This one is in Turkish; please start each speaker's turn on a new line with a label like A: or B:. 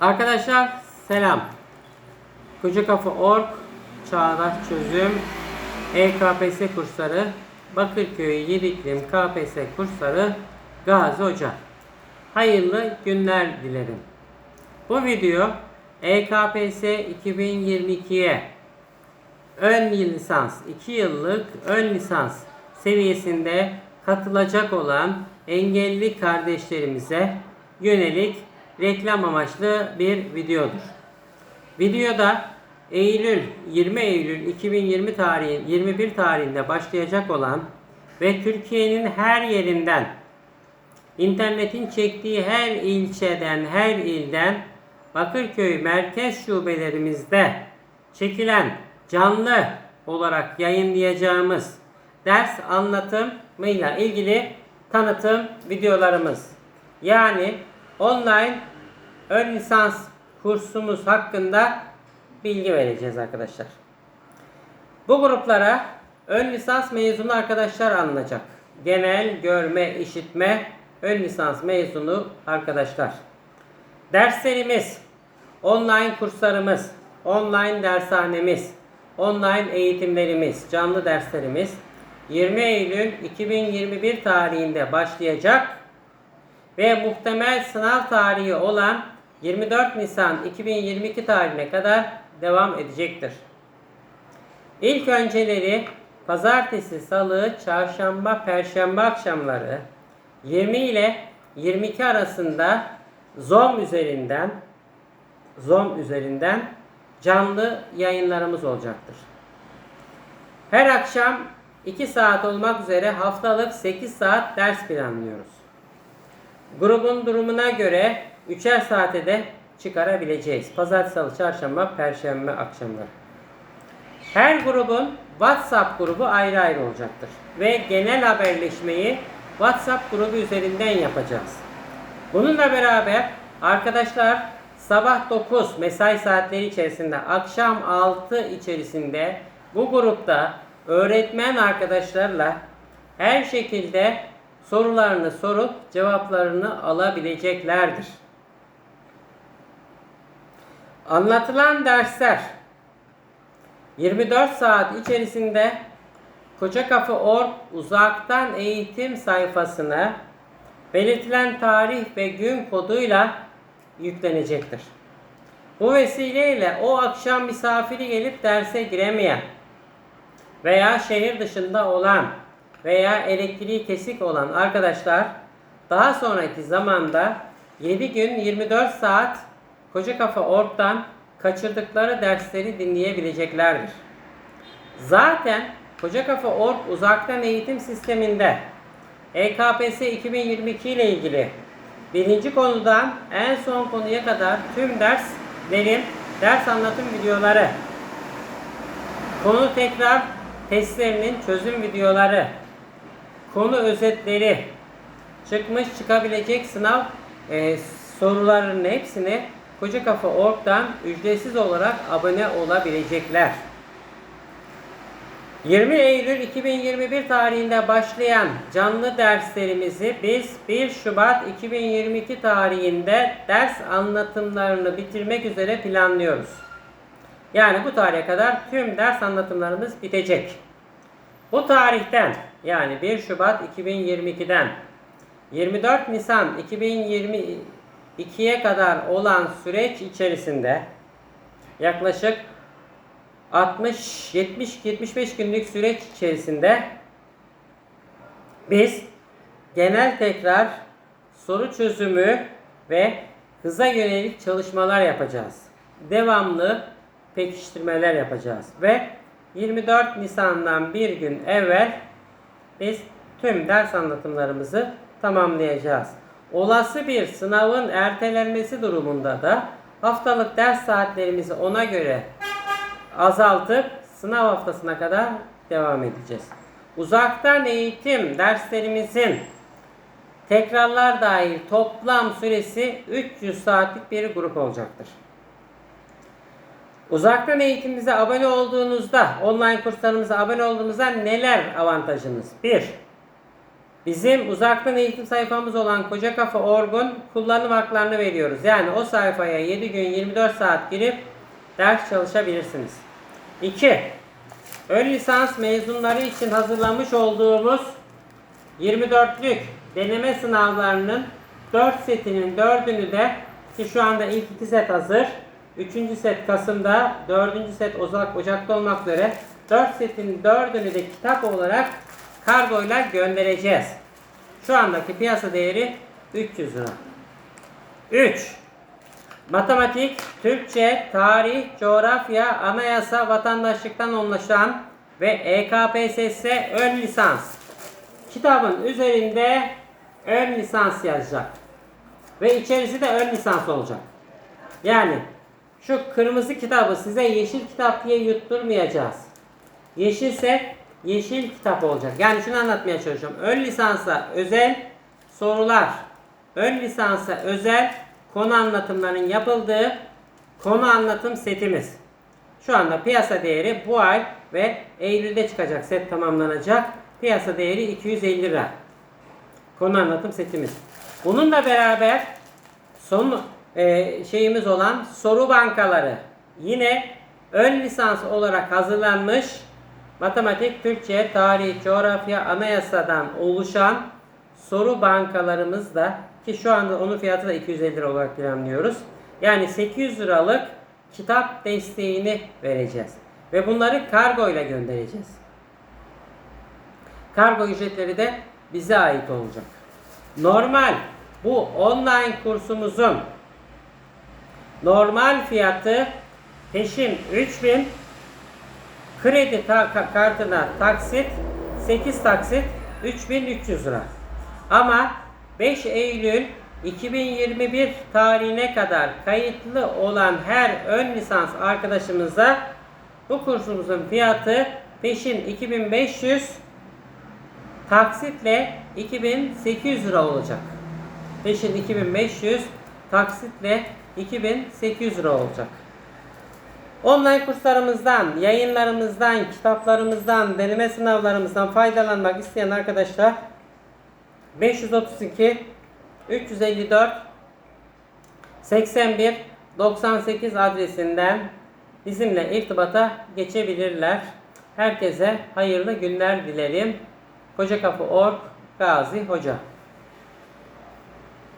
A: Arkadaşlar selam. Koca Kafa Org Çağdaş Çözüm EKPS kursları Bakırköy Yediklim KPS kursları Gazi Hoca. Hayırlı günler dilerim. Bu video EKPS 2022'ye ön lisans 2 yıllık ön lisans seviyesinde katılacak olan engelli kardeşlerimize yönelik reklam amaçlı bir videodur. Videoda Eylül 20 Eylül 2020 tarihi 21 tarihinde başlayacak olan ve Türkiye'nin her yerinden internetin çektiği her ilçeden, her ilden Bakırköy merkez şubelerimizde çekilen canlı olarak yayınlayacağımız ders anlatımıyla ilgili tanıtım videolarımız. Yani online ön lisans kursumuz hakkında bilgi vereceğiz arkadaşlar. Bu gruplara ön lisans mezunu arkadaşlar alınacak. Genel, görme, işitme, ön lisans mezunu arkadaşlar. Derslerimiz, online kurslarımız, online dershanemiz, online eğitimlerimiz, canlı derslerimiz 20 Eylül 2021 tarihinde başlayacak ve muhtemel sınav tarihi olan 24 Nisan 2022 tarihine kadar devam edecektir. İlk önceleri pazartesi, salı, çarşamba, perşembe akşamları 20 ile 22 arasında Zoom üzerinden Zoom üzerinden canlı yayınlarımız olacaktır. Her akşam 2 saat olmak üzere haftalık 8 saat ders planlıyoruz. Grubun durumuna göre 3'er saate de çıkarabileceğiz. Pazartesi, salı, çarşamba, perşembe akşamları. Her grubun WhatsApp grubu ayrı ayrı olacaktır. Ve genel haberleşmeyi WhatsApp grubu üzerinden yapacağız. Bununla beraber arkadaşlar sabah 9 mesai saatleri içerisinde akşam 6 içerisinde bu grupta öğretmen arkadaşlarla her şekilde sorularını sorup cevaplarını alabileceklerdir. Anlatılan dersler 24 saat içerisinde Koca Kafa Org uzaktan eğitim sayfasına belirtilen tarih ve gün koduyla yüklenecektir. Bu vesileyle o akşam misafiri gelip derse giremeyen veya şehir dışında olan veya elektriği kesik olan arkadaşlar daha sonraki zamanda 7 gün 24 saat Koca Kafa Org'dan kaçırdıkları dersleri dinleyebileceklerdir. Zaten Koca Kafa Org uzaktan eğitim sisteminde EKPS 2022 ile ilgili birinci konudan en son konuya kadar tüm derslerin ders anlatım videoları, konu tekrar testlerinin çözüm videoları, konu özetleri, çıkmış çıkabilecek sınav e, sorularının hepsini Koca Kafa Org'dan ücretsiz olarak abone olabilecekler. 20 Eylül 2021 tarihinde başlayan canlı derslerimizi biz 1 Şubat 2022 tarihinde ders anlatımlarını bitirmek üzere planlıyoruz. Yani bu tarihe kadar tüm ders anlatımlarımız bitecek. Bu tarihten yani 1 Şubat 2022'den 24 Nisan 2022'ye kadar olan süreç içerisinde yaklaşık 60 70 75 günlük süreç içerisinde biz genel tekrar soru çözümü ve hıza yönelik çalışmalar yapacağız. Devamlı pekiştirmeler yapacağız ve 24 Nisan'dan bir gün evvel biz tüm ders anlatımlarımızı tamamlayacağız. Olası bir sınavın ertelenmesi durumunda da haftalık ders saatlerimizi ona göre azaltıp sınav haftasına kadar devam edeceğiz. Uzaktan eğitim derslerimizin tekrarlar dahil toplam süresi 300 saatlik bir grup olacaktır. Uzaktan eğitimimize abone olduğunuzda, online kurslarımıza abone olduğunuzda neler avantajınız? 1. Bizim uzaktan eğitim sayfamız olan Koca Kafa Orgun kullanım haklarını veriyoruz. Yani o sayfaya 7 gün 24 saat girip ders çalışabilirsiniz. 2. Ön lisans mezunları için hazırlamış olduğumuz 24'lük deneme sınavlarının 4 setinin 4'ünü de ki şu anda ilk 2 set hazır. 3. set Kasım'da, 4. set Ocak, Ocak'ta olmak üzere 4 setin 4'ünü de kitap olarak kargoyla göndereceğiz. Şu andaki piyasa değeri 300 lira. 3. Matematik, Türkçe, tarih, coğrafya, anayasa, vatandaşlıktan oluşan ve EKPSS ön lisans. Kitabın üzerinde ön lisans yazacak. Ve içerisi de ön lisans olacak. Yani şu kırmızı kitabı size yeşil kitap diye yutturmayacağız. Yeşilse yeşil kitap olacak. Yani şunu anlatmaya çalışıyorum. Ön lisansa özel sorular, ön lisansa özel konu anlatımlarının yapıldığı konu anlatım setimiz. Şu anda piyasa değeri bu ay ve Eylül'de çıkacak set tamamlanacak. Piyasa değeri 250 lira. Konu anlatım setimiz. Bununla beraber son e, şeyimiz olan soru bankaları yine ön lisans olarak hazırlanmış matematik, Türkçe, tarih, coğrafya, anayasadan oluşan soru bankalarımız da ki şu anda onun fiyatı da 250 lira olarak planlıyoruz. Yani 800 liralık kitap desteğini vereceğiz. Ve bunları kargo ile göndereceğiz. Kargo ücretleri de bize ait olacak. Normal bu online kursumuzun normal fiyatı peşin 3000 kredi ta- ka- kartına taksit 8 taksit 3300 lira. Ama 5 Eylül 2021 tarihine kadar kayıtlı olan her ön lisans arkadaşımıza bu kursumuzun fiyatı peşin 2500 taksitle 2800 lira olacak. Peşin 2500 taksitle 2800 lira olacak. Online kurslarımızdan, yayınlarımızdan, kitaplarımızdan, deneme sınavlarımızdan faydalanmak isteyen arkadaşlar 532 354 81 98 adresinden bizimle irtibata geçebilirler. Herkese hayırlı günler dilerim. Koca Kapı Org Gazi Hoca.